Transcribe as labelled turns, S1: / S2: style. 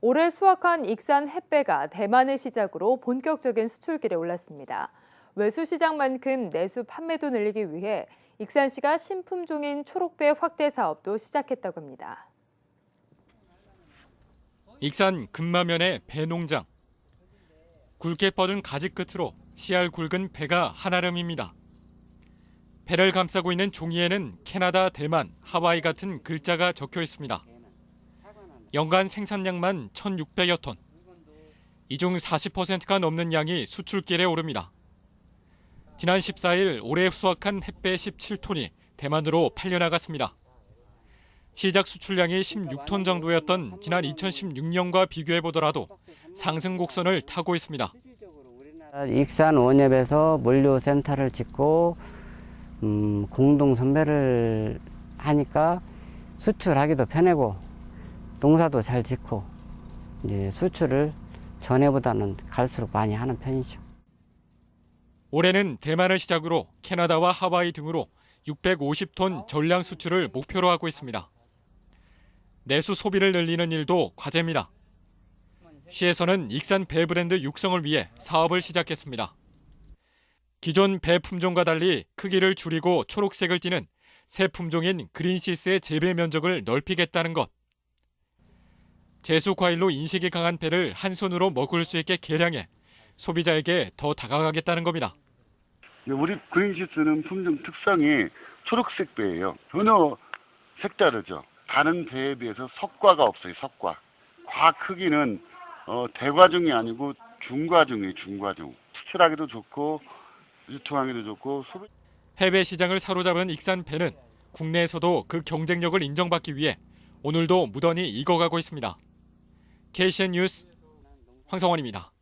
S1: 올해 수확한 익산 햇배가 대만을 시작으로 본격적인 수출길에 올랐습니다. 외수 시장만큼 내수 판매도 늘리기 위해 익산시가 신품종인 초록배 확대 사업도 시작했다고 합니다.
S2: 익산 금마면의 배 농장. 굵게 뻗은 가지 끝으로 씨알 굵은 배가 한아름입니다. 배를 감싸고 있는 종이에는 캐나다, 대만, 하와이 같은 글자가 적혀 있습니다. 연간 생산량만 1,600여 톤. 이 중 40%가 넘는 양이 수출길에 오릅니다. 지난 14일 올해 수확한 햇배 17톤이 대만으로 팔려나갔습니다. 시작 수출량이 16톤 정도였던 지난 2016년과 비교해 보더라도 상승 곡선을 타고 있습니다.
S3: 익산 원협에서 물류센터를 짓고 음, 공동 선배를 하니까 수출하기도 편하고 농사도 잘 짓고 이제 수출을 전에보다는 갈수록 많이 하는 편이죠.
S2: 올해는 대만을 시작으로 캐나다와 하와이 등으로 650톤 전량 수출을 목표로 하고 있습니다. 내수 소비를 늘리는 일도 과제입니다. 시에서는 익산 배 브랜드 육성을 위해 사업을 시작했습니다. 기존 배 품종과 달리 크기를 줄이고 초록색을 띠는 새 품종인 그린시스의 재배 면적을 넓히겠다는 것. 제수 과일로 인식이 강한 배를 한 손으로 먹을 수 있게 개량해 소비자에게 더 다가가겠다는 겁니다.
S4: 네, 우리 그린시스는 품종 특성이 초록색 배예요. 전혀 색다르죠. 다른 배에 비해서 석과가 없어요. 석과. 과 크기는 어, 대과종이 아니고 중과종이에요. 중과종. 수출하기도 좋고 유통하기도 좋고 소비
S2: 해외 시장을 사로잡은 익산 배는 국내에서도 그 경쟁력을 인정받기 위해 오늘도 무던히 익어가고 있습니다. KCN 뉴스 황성원입니다.